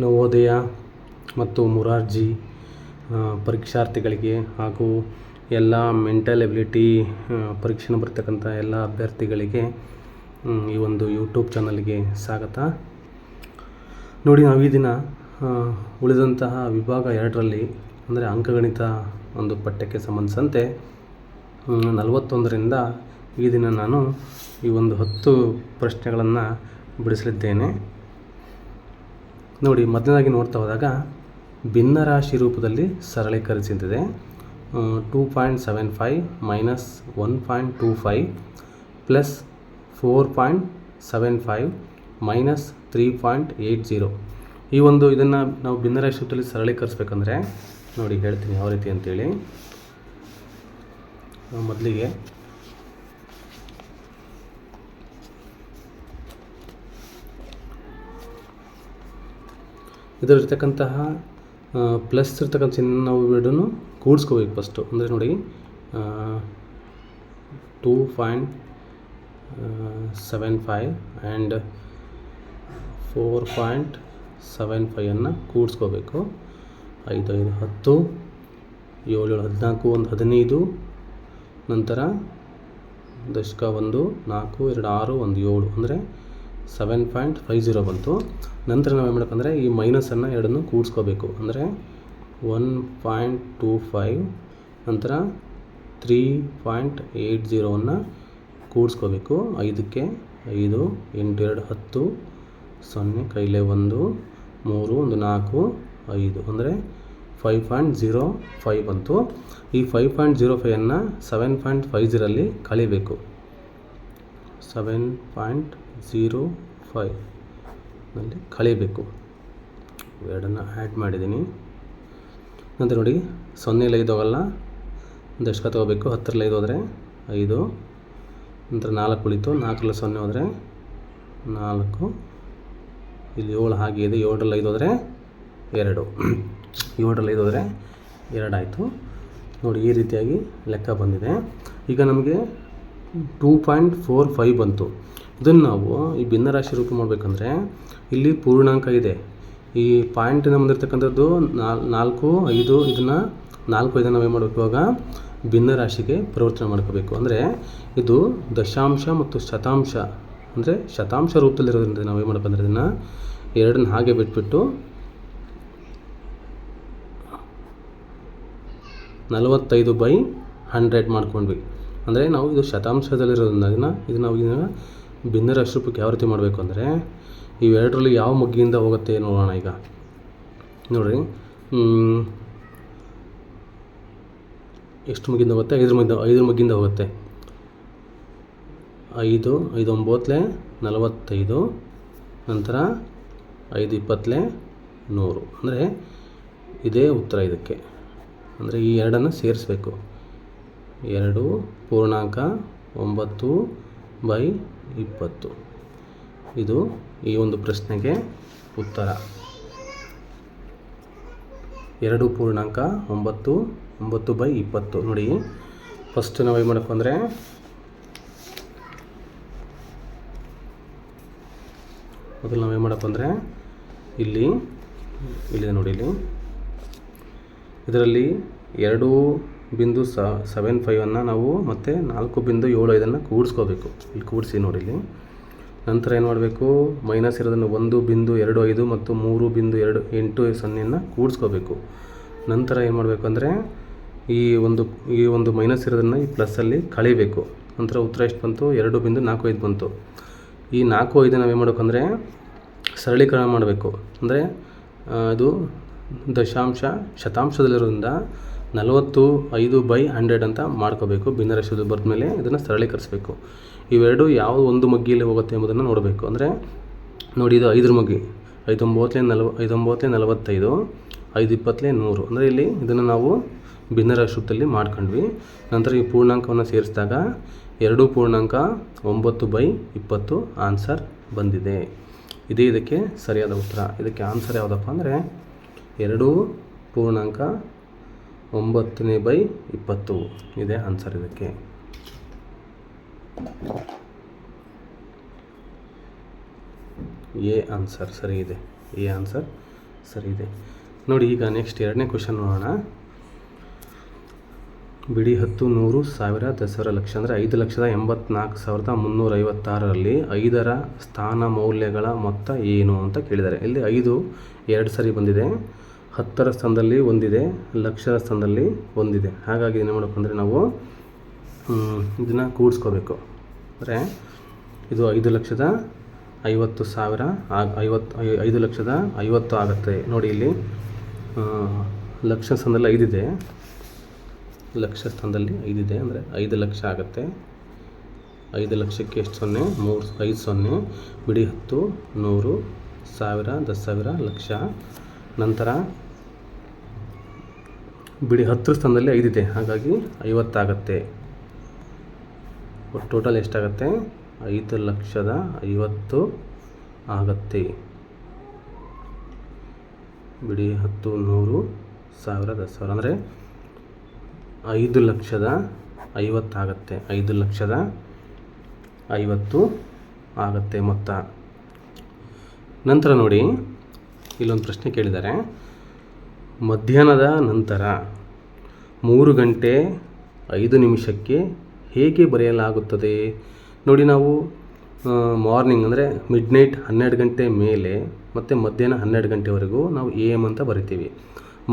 ನವೋದಯ ಮತ್ತು ಮುರಾರ್ಜಿ ಪರೀಕ್ಷಾರ್ಥಿಗಳಿಗೆ ಹಾಗೂ ಎಲ್ಲ ಮೆಂಟಲ್ ಎಬಿಲಿಟಿ ಪರೀಕ್ಷೆನ ಬರ್ತಕ್ಕಂಥ ಎಲ್ಲ ಅಭ್ಯರ್ಥಿಗಳಿಗೆ ಈ ಒಂದು ಯೂಟ್ಯೂಬ್ ಚಾನಲ್ಗೆ ಸ್ವಾಗತ. ನೋಡಿ, ನಾವು ಈ ದಿನ ಉಳಿದಂತಹ ವಿಭಾಗ ಎರಡರಲ್ಲಿ, ಅಂದರೆ ಅಂಕಗಣಿತ ಒಂದು ಪಠ್ಯಕ್ಕೆ ಸಂಬಂಧಿಸಿದಂತೆ ನಲವತ್ತೊಂದರಿಂದ ಈ ದಿನ ನಾನು ಈ ಒಂದು ಹತ್ತು ಪ್ರಶ್ನೆಗಳನ್ನು ಬಿಡಿಸಲಿದ್ದೇನೆ. ನೋಡಿ ಮೊದಲನೇದಾಗಿ ನೋಡ್ತಾ ಹೋದಾಗ ಭಿನ್ನರಾಶಿ ರೂಪದಲ್ಲಿ ಸರಳೀಕರಿಸಿದ್ದಿದೆ two point seven five minus one point two five plus four point seven five minus three point eight zero ಈ ಒಂದು ಇದನ್ನು ನಾವು ಭಿನ್ನರಾಶಿ ರೂಪದಲ್ಲಿ ಸರಳೀಕರಿಸ್ಬೇಕಂದ್ರೆ, ನೋಡಿ, ಹೇಳ್ತೀನಿ ಯಾವ ರೀತಿ ಅಂತೇಳಿ. ಮೊದಲಿಗೆ ಇದರಲ್ಲಿರ್ತಕ್ಕಂತಹ ಪ್ಲಸ್ ಇರ್ತಕ್ಕಂಥ ಚಿಹ್ನೆ ನಾವು ಕೂಡಿಸ್ಕೋಬೇಕು ಫಸ್ಟು ಅಂದರೆ ನೋಡಿ two point seven five and four point seven ಫೈವನ್ನು ಕೂಡಿಸ್ಕೋಬೇಕು. ಐದು ಐದು, ಹತ್ತು, ಏಳು ಏಳು, ಹದಿನಾಲ್ಕು, ಒಂದು, ಹದಿನೈದು, ನಂತರ ದಶಕ ಒಂದು, ನಾಲ್ಕು, ಎರಡು, ಆರು, ಒಂದು, ಏಳು. ಅಂದರೆ ಸೆವೆನ್ ಪಾಯಿಂಟ್ ಫೈವ್ ಜೀರೋ ಬಂತು. ನಂತರ ನಾವು ಏನು ಮಾಡಬೇಕಂದ್ರೆ ಈ ಮೈನಸನ್ನು ಎರಡನ್ನು ಕೂಡಿಸ್ಕೋಬೇಕು. ಅಂದರೆ ಒನ್ ಪಾಯಿಂಟ್ ಟೂ ಫೈವ್ ನಂತರ ತ್ರೀ ಪಾಯಿಂಟ್ ಏಯ್ಟ್ ಜೀರೋವನ್ನು ಕೂಡಿಸ್ಕೋಬೇಕು. ಐದಕ್ಕೆ ಐದು, ಎಂಟು, ಎರಡು, ಹತ್ತು, ಸೊನ್ನೆ, ಕೈಲೆ ಒಂದು, ಮೂರು, ಒಂದು ನಾಲ್ಕು, ಐದು. ಅಂದರೆ ಫೈವ್ ಪಾಯಿಂಟ್ ಜೀರೋ ಫೈವ್ ಬಂತು. ಈ ಫೈವ್ ಪಾಯಿಂಟ್ ಜೀರೋ ಫೈವನ್ನು ಸೆವೆನ್ ಪಾಯಿಂಟ್ ಫೈವ್ ಜೀರಲ್ಲಿ ಕಳಿಬೇಕು ಸೆವೆನ್ ಪಾಯಿಂಟ್ ಝೀರೋ ಫೈವ್ನಲ್ಲಿ ಕಳೀಬೇಕು ಎರಡನ್ನು ಆ್ಯಡ್ ಮಾಡಿದ್ದೀನಿ. ನಂತರ ನೋಡಿ ಸೊನ್ನೆಲಿ ಐದು ಹೋಗಲ್ಲ ದಶಕ ತೊಗೋಬೇಕು ಹತ್ತರಲ್ಲಿ ಐದು ಹೋದರೆ ಐದು. ನಂತರ ನಾಲ್ಕು ಉಳಿತು ನಾಲ್ಕರಲ್ಲಿ ಸೊನ್ನೆ ಹೋದರೆ ನಾಲ್ಕು. ಇಲ್ಲಿ ಏಳು ಹಾಗೆ ಇದೆ ಏಳರಲ್ಲಿ ಐದು ಹೋದರೆ ಎರಡು. ಏಳರಲ್ಲಿ ಐದು ಹೋದರೆ ಎರಡಾಯಿತು ನೋಡಿ ಈ ರೀತಿಯಾಗಿ ಲೆಕ್ಕ ಬಂದಿದೆ. ಈಗ ನಮಗೆ ಟೂ ಪಾಯಿಂಟ್ ಫೋರ್ ಫೈವ್ ಬಂತು. ಇದನ್ನು ನಾವು ಈ ಭಿನ್ನರಾಶಿ ರೂಪ ಮಾಡಬೇಕಂದ್ರೆ ಇಲ್ಲಿ ಪೂರ್ಣಾಂಕ ಇದೆ. ಈ ಪಾಯಿಂಟಿನ ಮುಂದಿರ್ತಕ್ಕಂಥದ್ದು ನಾಲ್ಕು, ಐದು, ಇದನ್ನು ನಾಲ್ಕು ಐದನ್ನು ನಾವು ಏನು ಮಾಡಬೇಕು. ಇವಾಗ ಭಿನ್ನರಾಶಿಗೆ ಪರಿವರ್ತನೆ ಮಾಡ್ಕೋಬೇಕು. ಅಂದರೆ ಇದು ದಶಾಂಶ ಮತ್ತು ಶತಾಂಶ, ಅಂದರೆ ಶತಾಂಶ ರೂಪದಲ್ಲಿರೋದ್ರಿಂದ ನಾವು ಏನು ಮಾಡಬೇಕಂದ್ರೆ ಇದನ್ನು ಎರಡನ್ನ ಹಾಗೆ ಬಿಟ್ಬಿಟ್ಟು ನಲವತ್ತೈದು ಬೈ ಹಂಡ್ರೆಡ್ ಮಾಡ್ಕೊಂಡ್ವಿ. ಅಂದರೆ ನಾವು ಇದು ಶತಾಂಶದಲ್ಲಿರೋದ್ರಿಂದ ಇದನ್ನು ಇದು ನಾವು ಇದನ್ನು ಭಿನ್ನರ ರೂಪಕ್ಕೆ ಯಾವ ರೀತಿ ಮಾಡಬೇಕು ಅಂದರೆ ಇವೆರಡರಲ್ಲಿ ಯಾವ ಮಗ್ಗಿಯಿಂದ ಹೋಗುತ್ತೆ ನೋಡೋಣ ಈಗ. ನೋಡಿರಿ. ಎಷ್ಟು ಮಗ್ಗಿಂದ ಹೋಗುತ್ತೆ? ಐದರ ಮಗ್ಗಿಂದ ಐದರ ಮಗ್ಗಿಂದ ಹೋಗುತ್ತೆ. ಐದು ಐದು ಒಂಬತ್ತಲೆ ನಲವತ್ತೈದು, ನಂತರ ಐದು ಇಪ್ಪತ್ತಲೆ ನೂರು. ಅಂದರೆ ಇದೇ ಉತ್ತರ ಇದಕ್ಕೆ. ಅಂದರೆ ಈ ಎರಡನ್ನು ಸೇರಿಸ್ಬೇಕು. ಎರಡು ಪೂರ್ಣಾಂಕ ಒಂಬತ್ತು ಬೈ ಇಪ್ಪತ್ತು. ಇದು ಈ ಒಂದು ಪ್ರಶ್ನೆಗೆ ಉತ್ತರ. ಎರಡು ಪೂರ್ಣಾಂಕ ಒಂಬತ್ತು ಒಂಬತ್ತು ಬೈ ಇಪ್ಪತ್ತು. ನೋಡಿ ಫಸ್ಟ್ ನಾವು ಏನು ಮಾಡಬೇಕು ಅಂದರೆ, ಮೊದಲು ನಾವು ಮಾಡಬೇಕು ಅಂದರೆ, ಇಲ್ಲಿ, ಇಲ್ಲಿದೆ ನೋಡಿ ಇಲ್ಲಿ. ಇದರಲ್ಲಿ ಎರಡು ಬಿಂದು ಸ ಸೆವೆನ್ ಫೈವನ್ನು ನಾವು ಮತ್ತು ನಾಲ್ಕು ಬಿಂದು ಏಳು ಐದನ್ನು ಕೂಡಿಸ್ಕೋಬೇಕು. ಇಲ್ಲಿ ಕೂಡಿಸಿ ನೋಡಿ ಇಲ್ಲಿ. ನಂತರ ಏನು ಮಾಡಬೇಕು? ಮೈನಸ್ ಇರೋದನ್ನು ಒಂದು ಬಿಂದು ಎರಡು ಐದು ಮತ್ತು ಮೂರು ಬಿಂದು ಎರಡು, ಎಂಟು ಸೊನ್ನೆಯನ್ನು ಕೂಡಿಸ್ಕೋಬೇಕು. ನಂತರ ಏನು ಮಾಡಬೇಕು ಅಂದರೆ ಈ ಒಂದು ಈ ಒಂದು ಮೈನಸ್ ಇರೋದನ್ನು ಈ ಪ್ಲಸ್ಸಲ್ಲಿ ಕಳಿಬೇಕು. ನಂತರ ಉತ್ತರ ಎಷ್ಟು ಬಂತು? ಎರಡು ಬಿಂದು ನಾಲ್ಕು ಐದು ಬಂತು. ಈ ನಾಲ್ಕು ಐದು ನಾವು ಏನು ಮಾಡಬೇಕಂದ್ರೆ ಸರಳೀಕರಣ ಮಾಡಬೇಕು. ಅಂದರೆ ಇದು ದಶಾಂಶ ಶತಾಂಶದಲ್ಲಿರೋದ್ರಿಂದ ನಲವತ್ತು ಐದು ಬೈ ಹಂಡ್ರೆಡ್ ಅಂತ ಮಾಡ್ಕೋಬೇಕು. ಭಿನ್ನರಾಶಿದು ಬರೆದ ಮೇಲೆ ಇದನ್ನು ಸರಳೀಕರಿಸಬೇಕು. ಇವೆರಡು ಯಾವ ಒಂದು ಮಗ್ಗಿಯಲ್ಲಿ ಹೋಗುತ್ತೆ ಎಂಬುದನ್ನು ನೋಡಬೇಕು. ಅಂದರೆ ನೋಡಿ ಇದು ಐದರ ಮಗ್ಗಿ. ಐದೊಂಬತ್ತಲೇ ನಲ್ವ, ಐದೊಂಬತ್ತಲೇ ನಲವತ್ತೈದು ಐದು ಇಪ್ಪತ್ತಲೇ ನೂರು. ಅಂದರೆ ಇಲ್ಲಿ ಇದನ್ನು ನಾವು ಭಿನ್ನರಾಶಿಯಲ್ಲಿ ಮಾಡ್ಕೊಂಡ್ವಿ. ನಂತರ ಈ ಪೂರ್ಣಾಂಕವನ್ನು ಸೇರಿಸಿದಾಗ ಎರಡು ಪೂರ್ಣಾಂಕ ಒಂಬತ್ತು ಬೈ ಇಪ್ಪತ್ತು ಆನ್ಸರ್ ಬಂದಿದೆ. ಇದೇ ಇದಕ್ಕೆ ಸರಿಯಾದ ಉತ್ತರ. ಇದಕ್ಕೆ ಆನ್ಸರ್ ಯಾವುದಪ್ಪ ಅಂದರೆ ಎರಡು ಪೂರ್ಣಾಂಕ ಒಂಬತ್ತನೇ ಬೈ ಇಪ್ಪತ್ತು. ಇದೆ ಆನ್ಸರ್ ಇದಕ್ಕೆ. ಎ ಆನ್ಸರ್ ಸರಿ ಇದೆ. ಎ ಆನ್ಸರ್ ಸರಿ ಇದೆ. ನೋಡಿ, ಈಗ ನೆಕ್ಸ್ಟ್ ಎರಡನೇ ಕ್ವಶನ್ ನೋಡೋಣ. ಬಿಡಿ ಹತ್ತು ನೂರು ಸಾವಿರ ದಸರ ಲಕ್ಷ ಅಂದರೆ ಐದು ಲಕ್ಷದ ಎಂಬತ್ನಾಲ್ಕು ಸಾವಿರದ ಮುನ್ನೂರ ಐವತ್ತಾರರಲ್ಲಿ ಐದರ ಸ್ಥಾನ ಮೌಲ್ಯಗಳ ಮೊತ್ತ ಏನು ಅಂತ ಕೇಳಿದ್ದಾರೆ. ಇಲ್ಲಿ ಐದು ಎರಡು ಸರಿ ಬಂದಿದೆ. ಹತ್ತರ ಸ್ಥಾನದಲ್ಲಿ ಒಂದಿದೆ, ಲಕ್ಷರ ಸ್ಥಾನದಲ್ಲಿ ಒಂದಿದೆ. ಹಾಗಾಗಿ ಏನು ಮಾಡಬೇಕು ನಾವು ಇದನ್ನು ಕೂಡಿಸ್ಕೋಬೇಕು. ಅಂದರೆ ಇದು ಐದು ಲಕ್ಷದ ಐವತ್ತು ಸಾವಿರ ಐವತ್ತು ಐದು ಲಕ್ಷದ ಐವತ್ತು ಆಗುತ್ತೆ. ನೋಡಿ ಇಲ್ಲಿ ಲಕ್ಷ ಸ್ಥಾನದಲ್ಲಿ ಐದಿದೆ. ಲಕ್ಷ ಸ್ಥಾನದಲ್ಲಿ ಐದಿದೆ ಅಂದರೆ ಐದು ಲಕ್ಷ ಆಗುತ್ತೆ. ಐದು ಲಕ್ಷಕ್ಕೆ ಎಷ್ಟು ಸೊನ್ನೆ? ಮೂರು, ಐದು ಸೊನ್ನೆ. ಬಿಡಿ ಹತ್ತು, ನೂರು, ಸಾವಿರ ದಸ್ ಸಾವಿರ ಲಕ್ಷ. ನಂತರ ಬಿಡಿ ಹತ್ತರ ಸ್ಥಾನದಲ್ಲಿ ಐದಿದೆ. ಹಾಗಾಗಿ ಐವತ್ತಾಗತ್ತೆ. ಟೋಟಲ್ ಎಷ್ಟಾಗತ್ತೆ? ಐದು ಲಕ್ಷದ ಐವತ್ತು ಆಗತ್ತೆ. ಬಿಡಿ ಹತ್ತು, ನೂರು ಸಾವಿರ ದಸ ಸಾವಿರ ಅಂದರೆ ಐದು ಲಕ್ಷದ ಐವತ್ತಾಗತ್ತೆ. ಐದು ಲಕ್ಷದ ಐವತ್ತು ಆಗತ್ತೆ ಮೊತ್ತ. ನಂತರ ನೋಡಿ, ಇಲ್ಲೊಂದು ಪ್ರಶ್ನೆ ಕೇಳಿದ್ದಾರೆ. ಮಧ್ಯಾಹ್ನದ ನಂತರ ಮೂರು ಗಂಟೆ ಐದು ನಿಮಿಷಕ್ಕೆ ಹೇಗೆ ಬರೆಯಲಾಗುತ್ತದೆ? ನೋಡಿ ನಾವು ಮಾರ್ನಿಂಗ್ ಅಂದರೆ ಮಿಡ್ ನೈಟ್ ಹನ್ನೆರಡು ಗಂಟೆ ಮೇಲೆ ಮತ್ತು ಮಧ್ಯಾಹ್ನ ಹನ್ನೆರಡು ಗಂಟೆವರೆಗೂ ನಾವು ಎ ಎಂ ಅಂತ ಬರಿತೀವಿ.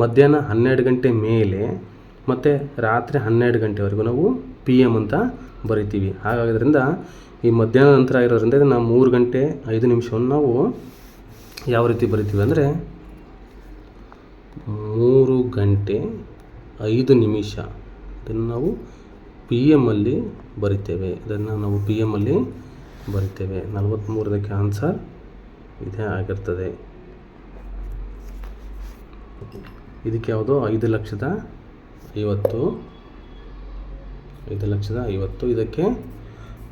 ಮಧ್ಯಾಹ್ನ ಹನ್ನೆರಡು ಗಂಟೆ ಮೇಲೆ ಮತ್ತು ರಾತ್ರಿ ಹನ್ನೆರಡು ಗಂಟೆವರೆಗೂ ನಾವು ಪಿ ಎಂ ಅಂತ ಬರಿತೀವಿ. ಹಾಗಾಗಿದ್ದರಿಂದ ಈ ಮಧ್ಯಾಹ್ನ ನಂತರ ಇರೋದ್ರಿಂದ ನಾವು ಮೂರು ಗಂಟೆ ಐದು ನಿಮಿಷವನ್ನು ನಾವು ಯಾವ ರೀತಿ ಬರಿತೀವಿ ಅಂದರೆ ಮೂರು ಗಂಟೆ ಐದು ನಿಮಿಷ. ಇದನ್ನು ನಾವು ಪಿ ಎಮ್ಮಲ್ಲಿ ಬರಿತೇವೆ. ಇದನ್ನು ನಾವು ಪಿ ಎಮ್ಮಲ್ಲಿ ಬರಿತೇವೆ. ನಲವತ್ತ್ಮೂರದಕ್ಕೆ ಆನ್ಸರ್ ಇದೇ ಆಗಿರ್ತದೆ. ಇದಕ್ಕೆ ಯಾವುದು? ಐದು ಲಕ್ಷದ ಐವತ್ತು. ಐದು ಲಕ್ಷದ ಐವತ್ತು. ಇದಕ್ಕೆ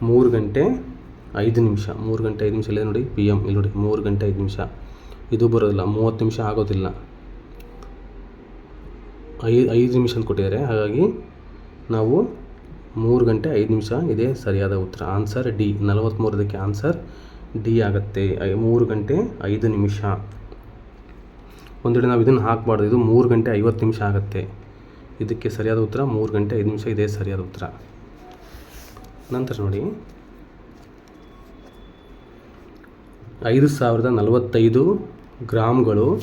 ಮೂರು ಗಂಟೆ ಐದು ನಿಮಿಷ. ಮೂರು ಗಂಟೆ ಐದು ನಿಮಿಷ. ಇಲ್ಲ ನೋಡಿ ಪಿ ಎಂ ಇಲ್ಲಿ ನೋಡಿ, ಮೂರು ಗಂಟೆ ಐದು ನಿಮಿಷ. ಇದು ಬರೋದಿಲ್ಲ. ಮೂವತ್ತು ನಿಮಿಷ ಆಗೋದಿಲ್ಲ. ಐ ಐದು ನಿಮಿಷ ಅಂತ ಕೊಟ್ಟಿದ್ದಾರೆ. ಹಾಗಾಗಿ ನಾವು ಮೂರು ಗಂಟೆ ಐದು ನಿಮಿಷ ಇದೇ ಸರಿಯಾದ ಉತ್ತರ. ಆನ್ಸರ್ ಡಿ ನಲವತ್ತ್ಮೂರದಕ್ಕೆ ಆನ್ಸರ್ ಡಿ ಆಗುತ್ತೆ. ಮೂರು ಗಂಟೆ ಐದು ನಿಮಿಷ. ಒಂದು ನಾವು ಇದನ್ನು ಹಾಕಬಾರ್ದು. ಇದು ಮೂರು ಗಂಟೆ ಐವತ್ತು ನಿಮಿಷ ಆಗುತ್ತೆ. ಇದಕ್ಕೆ ಸರಿಯಾದ ಉತ್ತರ, ಮೂರು ಗಂಟೆ ಐದು ನಿಮಿಷ ಇದೇ ಸರಿಯಾದ ಉತ್ತರ. ನಂತರ ನೋಡಿ. ಐದು ಸಾವಿರದ ನಲವತ್ತೈದು ಗ್ರಾಮ್ಗಳು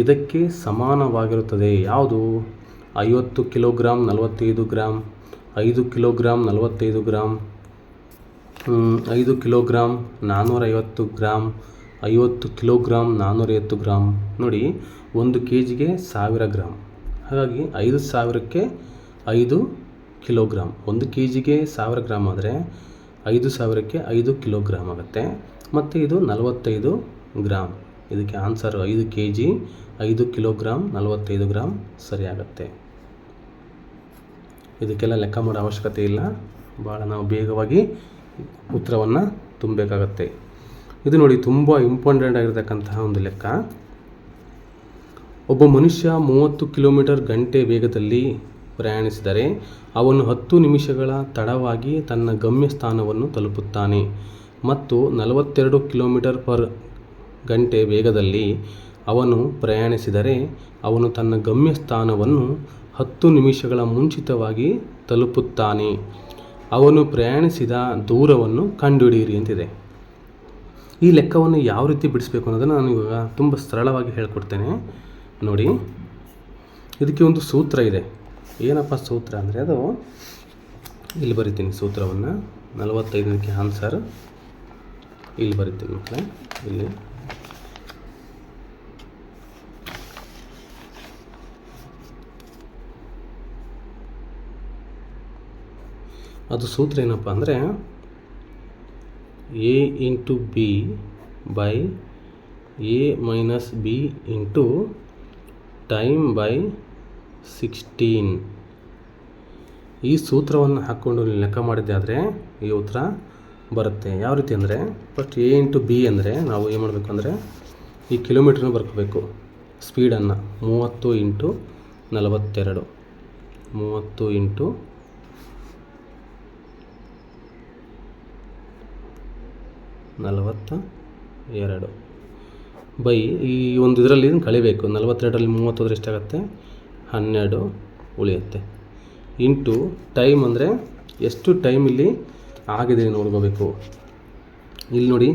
ಇದಕ್ಕೆ ಸಮಾನವಾಗಿರುತ್ತದೆ. ಯಾವುದು? ಐವತ್ತು ಕಿಲೋಗ್ರಾಮ್ ನಲವತ್ತೈದು ಗ್ರಾಮ್ ಐದು ಕಿಲೋಗ್ರಾಮ್ ನಲವತ್ತೈದು ಗ್ರಾಮ್ ಐದು ಕಿಲೋಗ್ರಾಮ್ ನಾನ್ನೂರೈವತ್ತು ಗ್ರಾಮ್ ಐವತ್ತು ಕಿಲೋಗ್ರಾಮ್ ನಾನ್ನೂರೈವತ್ತು ಗ್ರಾಮ್ ನೋಡಿ, ಒಂದು ಕೆ ಜಿಗೆ ಸಾವಿರ ಗ್ರಾಮ್ ಹಾಗಾಗಿ ಐದು ಸಾವಿರಕ್ಕೆ ಐದು ಕಿಲೋಗ್ರಾಮ್ ಒಂದು ಕೆ ಜಿಗೆ ಸಾವಿರ ಗ್ರಾಮ್ ಆದರೆ ಐದು ಸಾವಿರಕ್ಕೆ ಐದು ಕಿಲೋಗ್ರಾಮ್ ಆಗುತ್ತೆ. ಮತ್ತು ಇದು ನಲವತ್ತೈದು ಗ್ರಾಮ್ ಇದಕ್ಕೆ ಆನ್ಸರ್ ಐದು ಕೆ ಜಿ ಐದು ಕಿಲೋಗ್ರಾಮ್ ನಲವತ್ತೈದು ಗ್ರಾಮ್ ಸರಿಯಾಗತ್ತೆ. ಇದಕ್ಕೆಲ್ಲ ಲೆಕ್ಕ ಮಾಡೋ ಅವಶ್ಯಕತೆ ಇಲ್ಲ. ಭಾಳ ನಾವು ಬೇಗವಾಗಿ ಉತ್ತರವನ್ನು ತುಂಬಬೇಕಾಗತ್ತೆ. ಇದು ನೋಡಿ ತುಂಬ ಇಂಪಾರ್ಟೆಂಟ್ ಆಗಿರತಕ್ಕಂತಹ ಒಂದು ಲೆಕ್ಕ. ಒಬ್ಬ ಮನುಷ್ಯ ಮೂವತ್ತು ಕಿಲೋಮೀಟರ್ ಗಂಟೆ ವೇಗದಲ್ಲಿ ಪ್ರಯಾಣಿಸಿದರೆ ಅವನು ಹತ್ತು ನಿಮಿಷಗಳ ತಡವಾಗಿ ತನ್ನ ಗಮ್ಯಸ್ಥಾನವನ್ನು ತಲುಪುತ್ತಾನೆ. ಮತ್ತು ನಲವತ್ತೆರಡು ಕಿಲೋಮೀಟರ್ ಪರ್ ಗಂಟೆ ವೇಗದಲ್ಲಿ ಅವನು ಪ್ರಯಾಣಿಸಿದರೆ ಅವನು ತನ್ನ ಗಮ್ಯಸ್ಥಾನವನ್ನು ಹತ್ತು ನಿಮಿಷಗಳ ಮುಂಚಿತವಾಗಿ ತಲುಪುತ್ತಾನೆ. ಅವನು ಪ್ರಯಾಣಿಸಿದ ದೂರವನ್ನು ಕಂಡುಹಿಡಿಯಿರಿ ಅಂತಿದೆ ಈ ಲೆಕ್ಕವನ್ನು ಯಾವ ರೀತಿ ಬಿಡಿಸ್ಬೇಕು ಅನ್ನೋದನ್ನು ನಾನು ಇವಾಗ ತುಂಬ ಸರಳವಾಗಿ ಹೇಳ್ಕೊಡ್ತೇನೆ. ನೋಡಿ, ಇದಕ್ಕೆ ಒಂದು ಸೂತ್ರ ಇದೆ. ಏನಪ್ಪ ಸೂತ್ರ ಅಂದರೆ ಅದು, ಇಲ್ಲಿ ಬರಿತೀನಿ ಸೂತ್ರವನ್ನು. ನಲವತ್ತೈದಕ್ಕೆ ಆನ್ಸರ್ ಇಲ್ಲಿ ಬರಿತೀನಿ ಮಕ್ಕಳೇ, ಇಲ್ಲಿ. ಅದು ಸೂತ್ರ ಏನಪ್ಪ ಅಂದರೆ A into B by A minus B into time by sixteen ಈ ಸೂತ್ರವನ್ನು ಹಾಕ್ಕೊಂಡು ಲೆಕ್ಕ ಮಾಡಿದ್ದೆ ಆದರೆ ಈ ಉತ್ತರ ಬರುತ್ತೆ. ಯಾವ ರೀತಿ ಅಂದರೆ ಫಸ್ಟ್ ಎ ಇಂಟು ಬಿ ಅಂದರೆ ನಾವು ಏನು ಮಾಡಬೇಕು ಅಂದರೆ ಈ ಕಿಲೋಮೀಟ್ರನ್ನ ಬರ್ಕೋಬೇಕು. ಸ್ಪೀಡನ್ನು ಮೂವತ್ತು ಇಂಟು ನಲವತ್ತೆರಡು. ಮೂವತ್ತು ಇಂಟು ನಲವತ್ತ ಎರಡು. ಬೈ, ಈ ಒಂದು ಇದರಲ್ಲಿ ಕಳಿಬೇಕು? ನಲವತ್ತೆರಡರಲ್ಲಿ ಮೂವತ್ತೋದ್ರೆ ಎಷ್ಟಾಗುತ್ತೆ? ಹನ್ನೆರಡು ಉಳಿಯುತ್ತೆ. ಇಂಟು ಟೈಮ್ ಅಂದರೆ ಎಷ್ಟು ಟೈಮ್ ಇಲ್ಲಿ ಆಗಿದೆ ನೋಡ್ಕೋಬೇಕು. ಇಲ್ಲಿ ನೋಡಿ,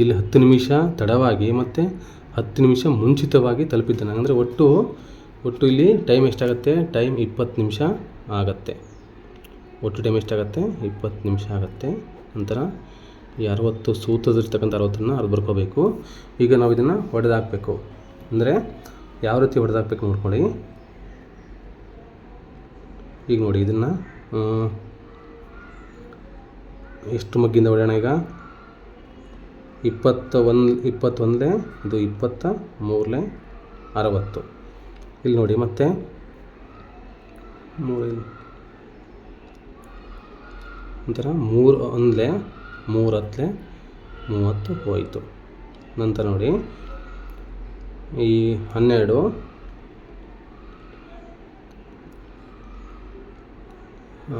ಇಲ್ಲಿ ಹತ್ತು ನಿಮಿಷ ತಡವಾಗಿ ಮತ್ತು ಹತ್ತು ನಿಮಿಷ ಮುಂಚಿತವಾಗಿ ತಲುಪಿದ್ದಾನೆ. ಅಂದರೆ ಒಟ್ಟು ಒಟ್ಟು ಇಲ್ಲಿ ಟೈಮ್ ಎಷ್ಟಾಗುತ್ತೆ? ಟೈಮ್ ಇಪ್ಪತ್ತು ನಿಮಿಷ ಆಗತ್ತೆ. ಒಟ್ಟು ಟೈಮ್ ಎಷ್ಟಾಗುತ್ತೆ? ಇಪ್ಪತ್ತು ನಿಮಿಷ ಆಗುತ್ತೆ. ನಂತರ ಈ ಅರವತ್ತು ಸೂತ್ರದಲ್ಲಿರ್ತಕ್ಕಂಥ ಅರವತ್ತನ್ನು ಅದು ಬರ್ಕೋಬೇಕು. ಈಗ ನಾವು ಇದನ್ನು ಹೊಡೆದಾಕಬೇಕು ಅಂದರೆ ಯಾವ ರೀತಿ ಹೊಡೆದಾಕಬೇಕು ನೋಡ್ಕೊಳ್ಳಿ. ಈಗ ನೋಡಿ ಇದನ್ನು ಎಷ್ಟು ಮಗ್ಗಿಂದ ಹೊಡೆಯೋಣ ಈಗ? ಇಪ್ಪತ್ತ ಒಂದು ಇಪ್ಪತ್ತೊಂದೇ ಇದು ಇಪ್ಪತ್ತ ಮೂರನೇ ಅರವತ್ತು. ಇಲ್ಲಿ ನೋಡಿ ಮತ್ತೆ. ಮೂರು ಒಂಥರ ಮೂರು ಒಂದಲೇ ಮೂರು ಹತ್ತಲೇ ಮೂವತ್ತು ಹೋಯಿತು. ನಂತರ ನೋಡಿ, ಈ ಹನ್ನೆರಡು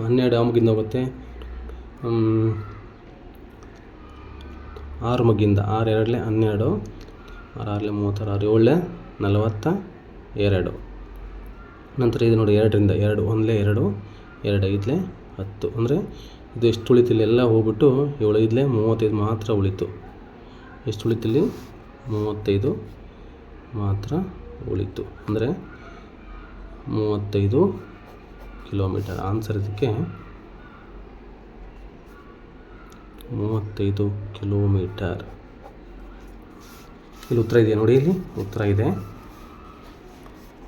ಹನ್ನೆರಡು ಯಾವ ಮುಗಿಂದ ಹೋಗುತ್ತೆ ಆರು ಮಗಿಂದ ಆರು ಎರಡಲೇ ಹನ್ನೆರಡು, ಆರು ಆರಲೆ ಮೂವತ್ತಾರು, ಆರು ಏಳಲೆ ನಲವತ್ತ ಎರಡು. ನಂತರ ಇದು ನೋಡಿ ಎರಡರಿಂದ ಎರಡು, ಒಂದಲೇ ಎರಡು ಎರಡು ಐದಲೇ ಹತ್ತು. ಅಂದರೆ ಇದು ಎಷ್ಟು ಉಳಿತಿಲ್ಲ, ಎಲ್ಲ ಹೋಗ್ಬಿಟ್ಟು ಏಳು ಐದಲೇ ಮೂವತ್ತೈದು ಮಾತ್ರ ಉಳಿತು. ಎಷ್ಟು ಉಳಿತಿಲ್ಲಿ? ಮೂವತ್ತೈದು ಮಾತ್ರ ಉಳಿತು. ಅಂದರೆ ಮೂವತ್ತೈದು ಕಿಲೋಮೀಟರ್. ಆನ್ಸರ್ ಇದಕ್ಕೆ ಮೂವತ್ತೈದು ಕಿಲೋಮೀಟರ್. ಇಲ್ಲಿ ಉತ್ತರ ಇದೆಯಾ ನೋಡಿ ಇಲ್ಲಿ? ಉತ್ತರ ಇದೆ.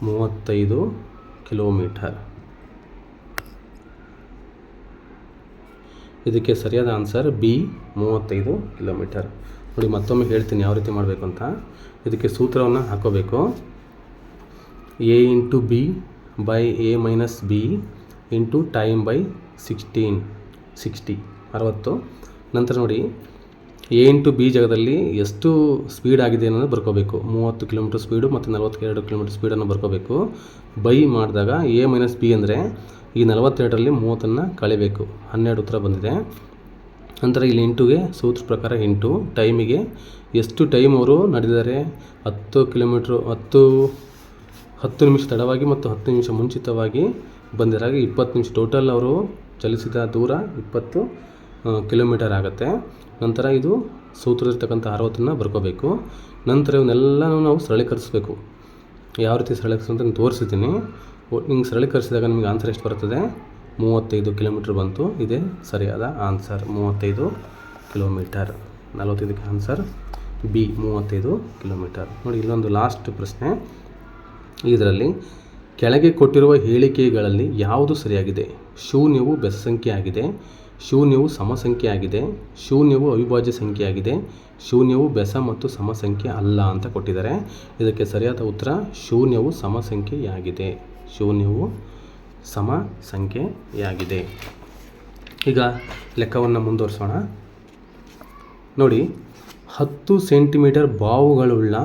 ಮೂವತ್ತೈದು ಕಿಲೋಮೀಟರ್. ಇದಕ್ಕೆ ಸರಿಯಾದ ಆನ್ಸರ್ ಬಿ ಮೂವತ್ತೈದು ಕಿಲೋಮೀಟರ್ ನೋಡಿ, ಮತ್ತೊಮ್ಮೆ ಹೇಳ್ತೀನಿ ಯಾವ ರೀತಿ ಮಾಡಬೇಕು ಅಂತ. ಇದಕ್ಕೆ ಸೂತ್ರವನ್ನು ಹಾಕೋಬೇಕು. A into B by A minus B into time by sixteen sixty ಅರವತ್ತು. ನಂತರ ನೋಡಿ ಎ ಇಂಟು ಬಿ ಜಾಗದಲ್ಲಿ ಎಷ್ಟು ಸ್ಪೀಡ್ ಆಗಿದೆ ಅನ್ನೋದು ಬರ್ಕೋಬೇಕು. ಮೂವತ್ತು ಕಿಲೋಮೀಟರ್ ಸ್ಪೀಡು ಮತ್ತು ನಲವತ್ತೆರಡು ಕಿಲೋಮೀಟರ್ ಸ್ಪೀಡನ್ನು ಬರ್ಕೋಬೇಕು. ಬೈ ಮಾಡಿದಾಗ ಎ ಮೈನಸ್ ಬಿ ಅಂದರೆ ಈ ನಲವತ್ತೆರಡರಲ್ಲಿ ಮೂವತ್ತನ್ನು ಕಳಿಬೇಕು. ಹನ್ನೆರಡು ಉತ್ತರ ಬಂದಿದೆ. ನಂತರ ಇಲ್ಲಿ ಎಂಟುಗೆ ಸೂತ್ರ ಪ್ರಕಾರ ಇಂಟು ಟೈಮಿಗೆ ಎಷ್ಟು ಟೈಮ್ ಅವರು ನಡೆದಿದ್ದಾರೆ? ಹತ್ತು ಕಿಲೋಮೀಟ್ರು, ಹತ್ತು ಹತ್ತು ನಿಮಿಷ ತಡವಾಗಿ ಮತ್ತು ಹತ್ತು ನಿಮಿಷ ಮುಂಚಿತವಾಗಿ ಬಂದಿರಾಗ ಇಪ್ಪತ್ತು ನಿಮಿಷ ಟೋಟಲ್ ಅವರು ಚಲಿಸಿದ ದೂರ ಇಪ್ಪತ್ತು ಕಿಲೋಮೀಟರ್ ಆಗುತ್ತೆ. ನಂತರ ಇದು ಸೂತ್ರದಲ್ಲಿರ್ತಕ್ಕಂಥ ಅರವತ್ತನ್ನು ಬರ್ಕೋಬೇಕು. ನಂತರ ಇವನ್ನೆಲ್ಲನೂ ನಾವು ಸರಳೀಕರಿಸಬೇಕು. ಯಾವ ರೀತಿ ಸರಳೀಕರಿಸು ಅಂತ ತೋರಿಸಿದ್ದೀನಿ. ಹಿಂಗೆ ಸರಳೀಕರಿಸಿದಾಗ ನಿಮಗೆ ಆನ್ಸರ್ ಎಷ್ಟು ಬರ್ತದೆ? ಮೂವತ್ತೈದು ಕಿಲೋಮೀಟ್ರ್ ಬಂತು. ಇದೇ ಸರಿಯಾದ ಆನ್ಸರ್ ಮೂವತ್ತೈದು ಕಿಲೋಮೀಟರ್ ನಲವತ್ತೈದಕ್ಕೆ ಆನ್ಸರ್ ಬಿ ಮೂವತ್ತೈದು ಕಿಲೋಮೀಟರ್ ನೋಡಿ, ಇಲ್ಲೊಂದು ಲಾಸ್ಟ್ ಪ್ರಶ್ನೆ. ಇದರಲ್ಲಿ, ಕೆಳಗೆ ಕೊಟ್ಟಿರುವ ಹೇಳಿಕೆಗಳಲ್ಲಿ ಯಾವುದು ಸರಿಯಾಗಿದೆ? ಶೂನ್ಯವು ಬೆಸ ಸಂಖ್ಯೆ ಆಗಿದೆ ಶೂನ್ಯವು ಸಮ ಸಂಖ್ಯೆ ಆಗಿದೆ ಶೂನ್ಯವು ಅವಿಭಾಜ್ಯ ಸಂಖ್ಯೆ ಆಗಿದೆ ಶೂನ್ಯವು ಬೆಸ ಮತ್ತು ಸಮ ಸಂಖ್ಯೆ ಅಲ್ಲ ಅಂತ ಕೊಟ್ಟಿದ್ದಾರೆ. ಇದಕ್ಕೆ ಸರಿಯಾದ ಉತ್ತರ ಶೂನ್ಯವು ಸಮ ಸಂಖ್ಯೆಯಾಗಿದೆ ಶೂನ್ಯವು ಸಮ ಸಂಖ್ಯೆಯಾಗಿದೆ. ಈಗ ಲೆಕ್ಕವನ್ನು ಮುಂದುವರಿಸೋಣ. ನೋಡಿ, ಹತ್ತು ಸೆಂಟಿಮೀಟರ್ ಬಾವುಗಳುಳ್ಳ